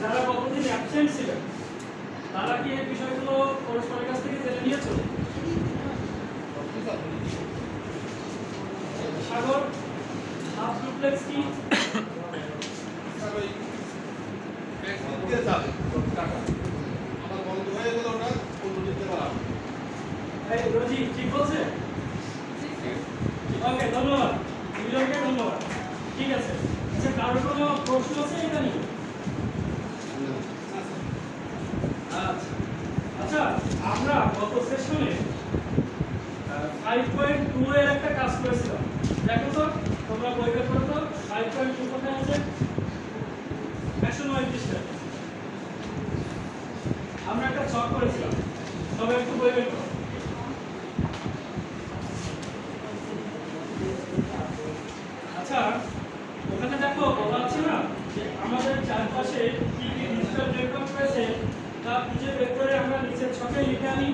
যারা কতদিন অ্যাবসেন্ট ছিলেন, তারা কি এই বিষয়গুলো পরস্পরের কাছ থেকে জেনে নিয়েছো সাগর হাফ ডুপ্লেক্স কি? ঠিক ধন্যবাদ। ঠিক আছে। আচ্ছা কারোর কোনো প্রশ্ন আছে এটা নিয়ে আচ্ছা আচ্ছা আমরা গত সেশনে ফাইভ পয়েন্ট টু এর একটা কাজ করেছিলাম দেখো তো তোমরা বই বের করো তো ফাইভ পয়েন্ট টু কোথায় আছে একশো নয় পৃষ্ঠা আমরা একটা ছক করেছিলাম। তবে একটু করো আচ্ছা ওখানে দেখো, বলা আছে না যে আমাদের চারপাশে কি কি ডিজিটাল নেটওয়ার্ক রয়েছে, তা খুঁজে বের করে আমরা নিচের ছকে লিখে আনি।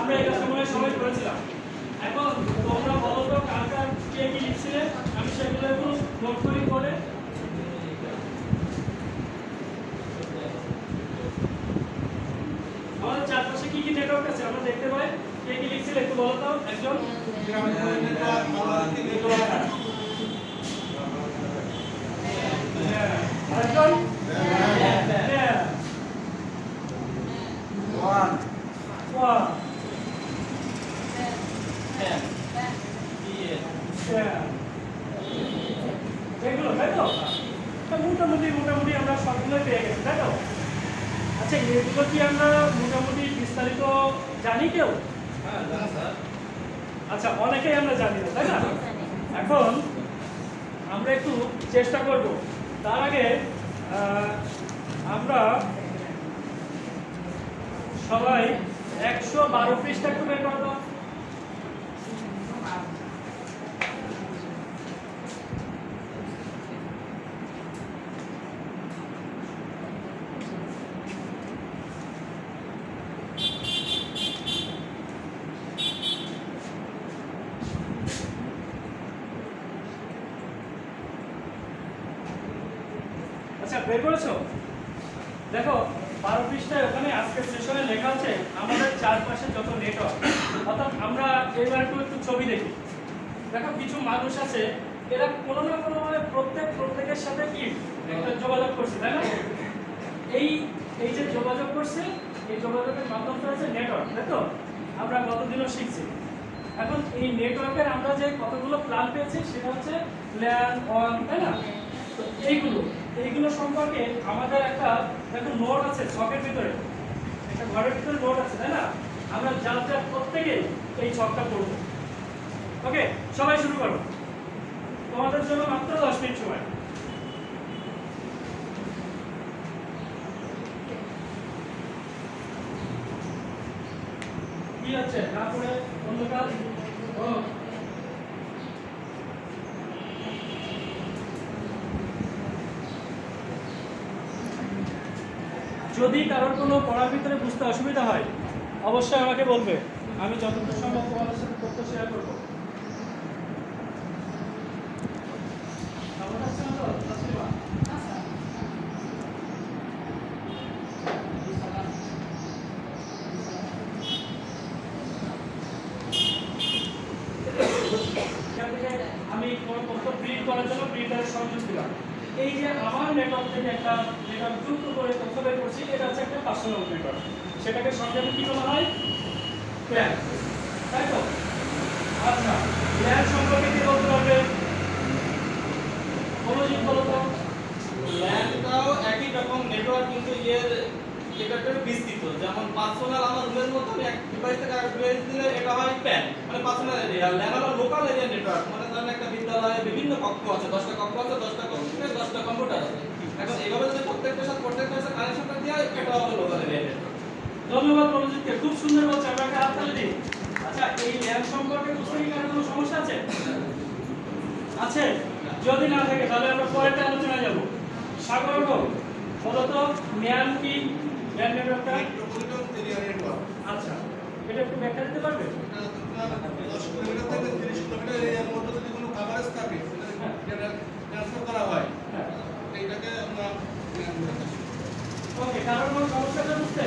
আমরা এটা সময় সবাই করেছিলাম। এখন তোমরা বলো তো, কার কার কে কি লিখছিলে? আমি সেগুলো একটু নোট করি করে আমাদের চারপাশে কি কি নেটওয়ার্ক আছে আমরা দেখতে পাই কে কি লিখছিলে একটু বলো তো একজন গ্রামের নেটওয়ার্ক মহারাষ্ট্র নেটওয়ার্ক হ্যাঁ আরেকজন হ্যাঁ ওয়ান ওয়াও হ্যাঁ হ্যাঁ মোটামুটি মোটামুটি আমরা সবগুলোই পেয়ে গেছি তাই তো আচ্ছা এগুলো কি আমরা মোটামুটি বিস্তারিত জানি কেউ আচ্ছা অনেকেই আমরা জানি না, তাই না? এখন আমরা একটু চেষ্টা করব। তার আগে আমরা সবাই একশো বারো পৃষ্ঠা একটু বের করব আচ্ছা বের করেছ? দেখো, বারো পৃষ্ঠায় ওখানে আজকের সেশনে লেখা আছে, আমাদের চারপাশে যত নেটওয়ার্ক অর্থাৎ আমরা এবার একটু একটু ছবি দেখি। দেখো, কিছু মানুষ আছে, এরা কোনো না কোনো ভাবে প্রত্যেক প্রত্যেকের সাথে কি? একটা যোগাযোগ করছে, তাই না? এই এই যে যোগাযোগ করছে, এই যোগাযোগের মাধ্যমটা হচ্ছে নেটওয়ার্ক তাই তো? আমরা গতদিনও শিখছি। এখন এই নেটওয়ার্কের আমরা যে কতগুলো প্ল্যান পেয়েছি, সেটা হচ্ছে ল্যান্ড অন তাই না? তো এইগুলো এইগুলো সম্পর্কে আমাদের একটা, দেখো নোট আছে ছকের ভিতরে। একটা ঘরের ভিতরে নোট আছে, তাই না? আমরা যার যার প্রত্যেকে এই ছকটা পড়ব। ওকে সবাই শুরু করো। তোমাদের জন্য মাত্র দশ মিনিট সময়। কি আছে? পড়ে অন্য কাজ ও। যদি কারোর কোনো পড়ার ভিতরে বুঝতে অসুবিধা হয়, অবশ্যই আমাকে বলবে। আমি যতটুকু সম্ভব তোমাদের সাথে তথ্য শেয়ার করব। আমি কোনো তথ্য প্রিন্ট করার জন্য প্রিন্টারের সংযোগ দিলাম। এই যে আমার নেটওয়ার্ক থেকে একটা নেটওয়ার্ক যুক্ত করে তথ্য করছি, এটা হচ্ছে একটা পার্সোনাল নেটওয়ার্ক সেটাকে সংক্ষেপে কি বলা হয়? প্ল্যান তাই তো? আচ্ছা প্ল্যান সম্পর্কে কি বলতে পারবে? মনোযোগ বলো তো ল্যান্ডটাও একই রকম নেটওয়ার্ক কিন্তু এর এটা একটু বিস্তৃত। যেমন পার্সোনাল আমার রুমের মধ্যে আমি এক ডিভাইস থেকে আরেক ডিভাইস দিলে এটা হয় প্যান মানে personal area LAN local area network মানে ধরেন একটা বিদ্যালয়ে বিভিন্ন কক্ষ আছে, দশটা কক্ষ আছে, দশটা কম্পিউটার দশটা কম্পিউটার আছে। এখন এইভাবে যদি প্রত্যেকটার সাথে প্রত্যেকটার সাথে কানেকশনটা দেওয়া এটা হলো লোকাল এরিয়া ধন্যবাদ মনোযোগকে খুব সুন্দর বলছে আমরা একটা হাততালি দিই আচ্ছা এই ল্যাব সম্পর্কে বুঝতে কি কোনো সমস্যা আছে? আছে? যদি না থাকে, তাহলে আমরা পরেরটা আলোচনায় যাব। সাগর বলো ম্যান কি মেট্রোপলিটন এরিয়ার আচ্ছা। এটা একটু দিতে পারবেন দশ কিলোমিটার থেকে তিরিশ কিলোমিটার মধ্যে যদি কোনো কাভারেজ থাকে ট্রান্সফার হ্যাঁ। করা হয়। হ্যাঁ। এটাকে আমরা ওকে কারণ কোনো সমস্যা বুঝতে?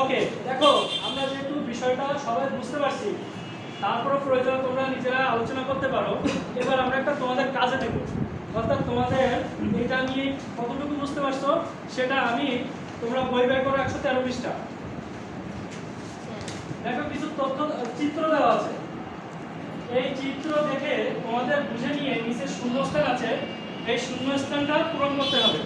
ওকে দেখো, আমরা যেহেতু বিষয়টা সবাই বুঝতে পারছি তারপরে প্রয়োজন তোমরা নিজেরা আলোচনা করতে পারো। এবার আমরা একটা তোমাদের কাজে দেবো অর্থাৎ তোমাদের এটা নিয়ে কতটুকু বুঝতে পারছ, সেটা আমি তোমরা বই বের করো একশো তেরো পৃষ্ঠা। দেখো, কিছু তথ্য, চিত্র দেওয়া আছে। এই চিত্র দেখে তোমাদের বুঝে নিয়ে নিচে শূন্যস্থান আছে। এই শূন্যস্থানটা পূরণ করতে হবে।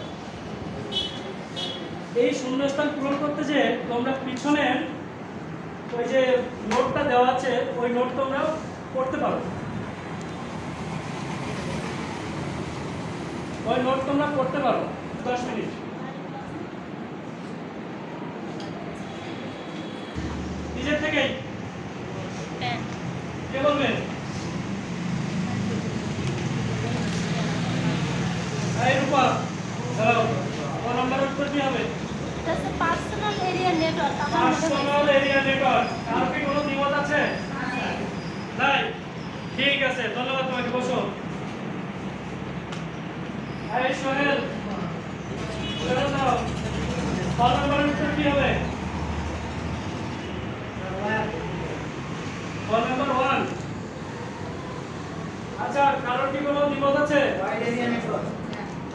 এই শূন্যস্থান পূরণ করতে যে তোমরা পিছনে ওই যে নোটটা দেওয়া আছে ওই নোট তোমরা করতে পারো। ওই নোট তোমরা করতে পারো দশ মিনিট। নিজের থেকেই। কে বলবেন এই রূপা দাঁড়াও ক নম্বরের উত্তর কি হবে পার্সোনাল এরিয়া নেটওয়ার্ক আমার মনে হয় পার্সোনাল এরিয়া নেটওয়ার্ক কারও কি কোনো দ্বিমত আছে? নাই। ঠিক আছে ধন্যবাদ তোমাকে বসো। এই সোহেল সোহেল দাও ক নম্বরের উত্তর কি হবে? ক নম্বর ওয়ান আচ্ছা কারোর কি কোনো দ্বিমত আছে?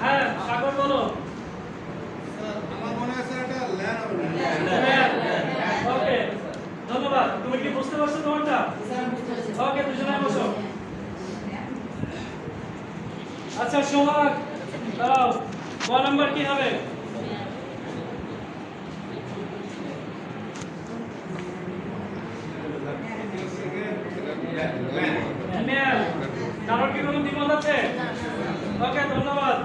হ্যাঁ সাগর বলো স্যার আমার মনে হয় স্যার এটা ল্যান হবে ওকে ধন্যবাদ তুমি কি বুঝতে পারছ তোমারটা ওকে দুজনে বসো আচ্ছা সোহাগ দাও ক নাম্বার কি হবে? ওকে, ধন্যবাদ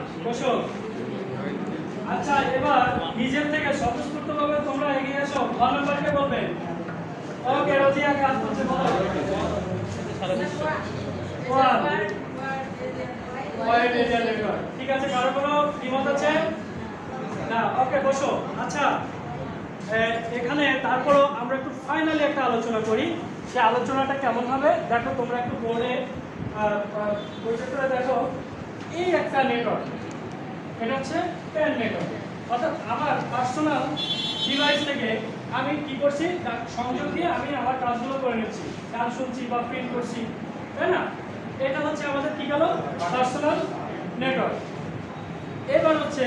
আচ্ছা এবার নিজের থেকে স্বতঃস্ফূর্তভাবে তোমরা এগিয়ে এসো। বলবে? ওকে, রোজিয়া, কাজ করছে, বলো ওয়ান ওয়াইড এরিয়া নেটওয়ার্ক ঠিক আছে, কারও কোনো দ্বিমত আছে? না, ওকে, বসো। আচ্ছা এখানে তারপরও আমরা একটু ফাইনালি একটা আলোচনা করি। সেই আলোচনাটা কেমন হবে? দেখো, তোমরা একটু বোর্ডে করে দেখো। এই একটা নেটওয়ার্ক এটা হচ্ছে প্যান নেটওয়ার্ক অর্থাৎ আমার পার্সোনাল ডিভাইস থেকে আমি কি করছি? সংযোগ দিয়ে আমি আমার কাজগুলো করে নিচ্ছি। গান শুনছি বা প্রিন্ট করছি। তাই না? এটা হচ্ছে আমাদের কি গেল? পার্সোনাল নেটওয়ার্ক এবার হচ্ছে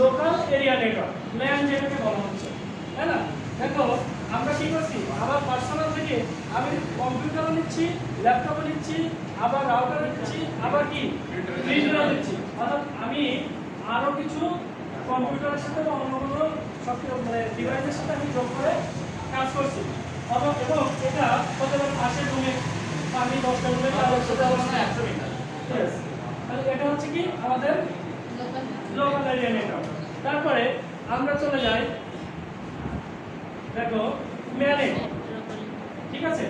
লোকাল এরিয়া নেটওয়ার্ক ল্যান যেটাকে বলা হচ্ছে, তাই না? দেখো, আমরা কি করছি? আমার পার্সোনাল থেকে আমি কম্পিউটারও নিচ্ছি ল্যাপটপও নিচ্ছি, আবার রাউটারও নিচ্ছি, আবার কি? প্রিন্টারও নিচ্ছি। অর্থাৎ আমি আরও কিছু কম্পিউটারের সাথে বা অন্য কোনো সব মানে ডিভাইসের সাথে আমি যোগ করে কাজ করছি। অথবা এবং এটা হতে পারে পাশের রুমে আমি দশটা আমার একশো মিটার। তাহলে এটা হচ্ছে কি? আমাদের লোকাল এরিয়া নেটওয়ার্ক তারপরে আমরা চলে যাই দেখো ম্যানে। ঠিক আছে?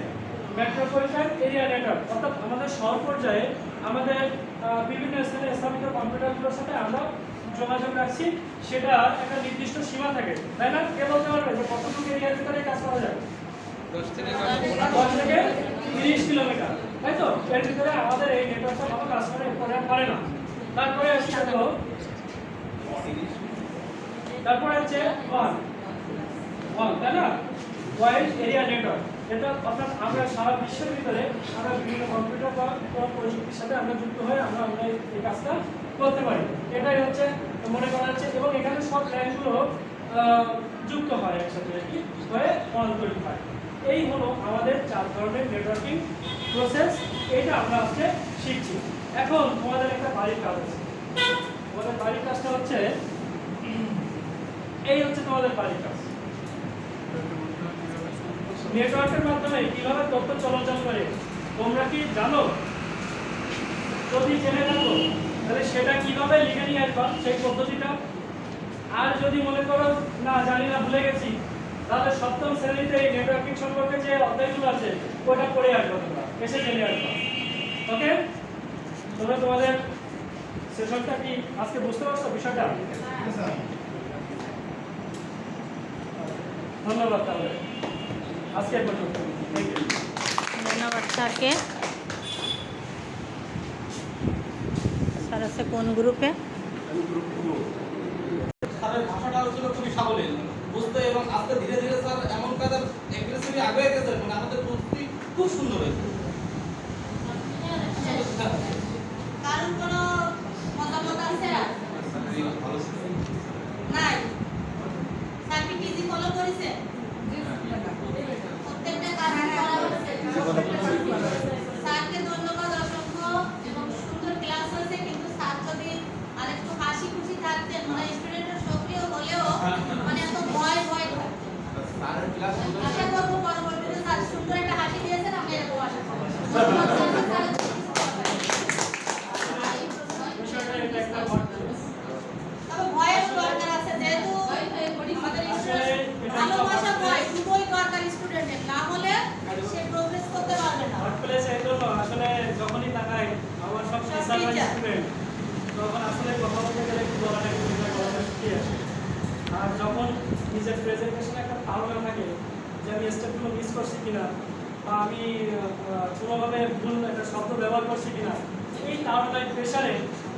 মেট্রোপলিটন এরিয়া নেটওয়ার্ক অর্থাৎ আমাদের শহর পর্যায়ে আমাদের বিভিন্ন স্থানে স্থাপিত কম্পিউটারগুলোর সাথে আমরা যোগাযোগ রাখছি। সেটা একটা নির্দিষ্ট সীমা থাকে। তাই না? কে বলতে পারবে যে কতটুকু এরিয়ার ভিতরে কাজ করা যায়? দশ থেকে তিরিশ কিলোমিটার। তাই তো? এর ভিতরে আমাদের এই নেটওয়ার্কটা ভালো কাজ করে পারে না। তারপরে আসি দেখো তারপরে হচ্ছে ওয়ান ওয়ান তাই না? ওয়াইড এরিয়া নেটওয়ার্ক এটা অর্থাৎ আমরা সারা বিশ্বের ভিতরে আমরা বিভিন্ন কম্পিউটার বা কোনো প্রযুক্তির সাথে আমরা যুক্ত হয়ে আমরা আমরা এই কাজটা করতে পারি। এটাই হচ্ছে মনে করা হচ্ছে এবং এখানে সব লাইনগুলো যুক্ত হয় একসাথে আর কি, হয়ে ওয়ান তৈরি হয় এই হলো আমাদের চার ধরনের নেটওয়ার্কিং প্রসেস এইটা আমরা আজকে শিখছি। এখন তোমাদের একটা বাড়ির কাজ আছে। তোমাদের বাড়ির কাজটা হচ্ছে, এই হচ্ছে তোমাদের বাড়ির কাজ। নেটওয়ার্কের মাধ্যমে কীভাবে তথ্য চলাচল করে, তোমরা কি জানো? যদি জেনে থাকো, তাহলে সেটা কীভাবে লিখে নিয়ে আসবা সেই পদ্ধতিটা? আর যদি মনে করো, না, জানি না, ভুলে গেছি তাহলে সপ্তম শ্রেণীতে এই নেটওয়ার্কিং সম্পর্কে যে অধ্যায়গুলো আছে ওটা পড়ে আসব তোমরা এসে জেনে আসব। ওকে তোমরা তোমাদের সেশনটা কি আজকে বুঝতে পারছ বিষয়টা? ধন্যবাদ তাহলে। আজকে পর্যন্ত। ধন্যবাদ স্যারকে। স্যার আছে কোন গ্রুপে স্যারের ভাষাটাও ছিল খুবই সাবলীল। বুঝতে এবং আস্তে ধীরে ধীরে স্যার এমন কাজের এগ্রেসিভলি আগে গেছে মানে আমাদের বুঝতে খুব সুন্দর হয়েছে কারণ কোনো মতামত আছে ভালো ছিল নাই স্যার কি টিজি ফলো করেছে প্রত্যেকটা কাজ করা হচ্ছে স্যারকে ধন্যবাদ অসংখ্য এবং সুন্দর ক্লাস হয়েছে কিন্তু স্যার যদি আরেকটু হাসি খুশি থাকতেন মানে স্টুডেন্টরা সক্রিয় হলেও মানে এত ভয় ভয় থাকতো স্যারের ক্লাস আশা করব পরবর্তীতে স্যার সুন্দর একটা হাসি দিয়েছেন আমি এরকম আশা করব ধন্যবাদ স্যার, স্যার। বিষয়টা এটা একটা ঘটনা। তবে ভয়ের দরকার আছে যেহেতু আমাদের স্টুডেন্ট ভালোবাসা ভয় দুটোই দরকার স্টুডেন্টের না হলে সে প্রোগ্রেস করতে পারবে না হট প্লেস এই জন্য আসলে যখনই তাকাই আমার সব সব টিচার teacher। স্টুডেন্ট তখন আসলে কথা বলতে গেলে একটু গলাটা একটু ভিতরে গলাটা শুকিয়ে আসে আর যখন নিজের প্রেজেন্টেশনে একটা ধারণা থাকে যে আমি স্টেপগুলো মিস করছি কিনা বা আমি কোনোভাবে ভুল একটা শব্দ ব্যবহার করছি কিনা এই ধারণার প্রেশারে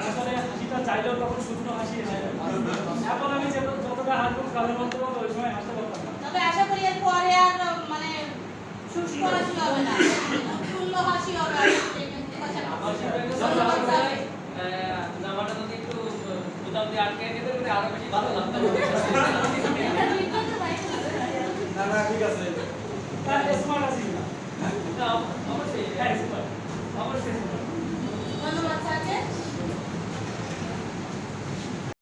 আসলে হাসিটা চাইলেও তখন শুকনো হাসি এসে যায়। এখন আমি যে যতটা হাসবো কালের মতো ওই সময় হাসতে পারতাম না তবে আশা করি এর পরে আর মানে শুষ্ক হাসি হবে না উৎফুল্ল হাসি হবে। জামাটা যদি একটু বোতাম দিয়ে আটকে দিতে আরও বেশি ভালো লাগতো না না ঠিক আছে স্মার্ট আছি অবশ্যই হ্যাঁ ধন্যবাদ স্যারকে